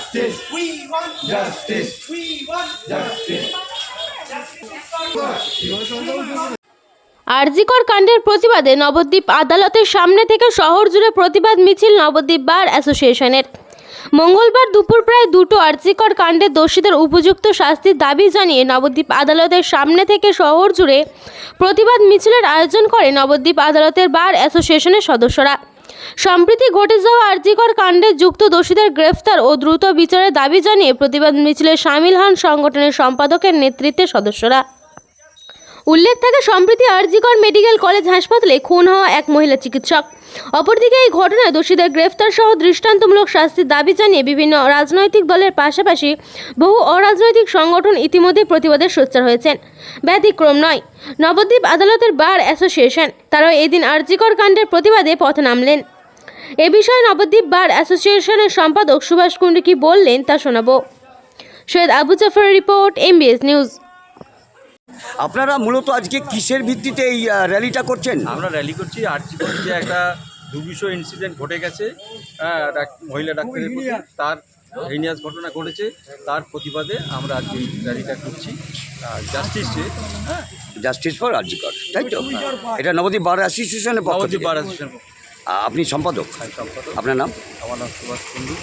Justice. We want Justice. We want Justice. RG Kar কাণ্ডের প্রতিবাদে নবদ্বীপ আদালতের সামনে থেকে শহর জুড়ে প্রতিবাদ মিছিল নবদ্বীপ বার অ্যাসোসিয়েশনের মঙ্গলবার দুপুর প্রায় দুটো আরজিকর কাণ্ডের দোষীদের উপযুক্ত শাস্তির দাবি জানিয়ে নবদ্বীপ আদালতের সামনে থেকে শহর জুড়ে প্রতিবাদ মিছিলের আয়োজন করে নবদ্বীপ আদালতের বার অ্যাসোসিয়েশনের সদস্যরা সম্প্রতি ঘটে যাওয়া আর্জিকর কাণ্ডে যুক্ত দোষীদের গ্রেফতার ও দ্রুত বিচারের দাবি জানিয়ে প্রতিবাদ মিছিলে সামিল হন সংগঠনের সম্পাদকের নেতৃত্বে সদস্যরা। উল্লেখ থাকে সম্প্রতি আরজিকর মেডিকেল কলেজ হাসপাতালে খুন হওয়া এক মহিলা চিকিৎসক। অপরদিকে এই ঘটনায় দোষীদের গ্রেফতার সহ দৃষ্টান্তমূলক শাস্তির দাবি জানিয়ে বিভিন্ন রাজনৈতিক দলের পাশাপাশি বহু অরাজনৈতিক সংগঠন ইতিমধ্যে প্রতিবাদে সোচ্চার হয়েছেন। ব্যতিক্রম নয়, নবদ্বীপ আদালতের বার অ্যাসোসিয়েশন, তারাও এদিন আরজিকর কাণ্ডের প্রতিবাদে পথে নামলেন। এ বিষয়ে নবদ্বীপ বার অ্যাসোসিয়েশনের সম্পাদক সুভাষ কুণ্ডু কি বললেন তা শোনাবো। সৈয়দ আবু জাফরের রিপোর্ট, এমবিএস নিউজ। আপনারা মূলত আজকে কিসের ভিত্তিতে এই র্যালিটা করছেন? আমরা র্যালি করছি আর্চিকর যে একটা দুবিষয় ইনসিডেন্ট ঘটে গেছে হ্যাঁ, মহিলা ডাক্তারের তার হেনিয়াস ঘটনা ঘটেছে তার প্রতিবাদে আমরা আজকে এই র্যালিটা করছি জাস্টিস হ্যাঁ। জাস্টিস ফর আরজিকর তাই তো? এটা নবদ্বীপ বার অ্যাসোসিয়েশনের পক্ষ নবদ্বীপ থেকে। বার অ্যাসোসিয়েশন আপনি সম্পাদক? সম্পাদক। আপনার নাম? আমার নাম সুভাষ কুন্ডু।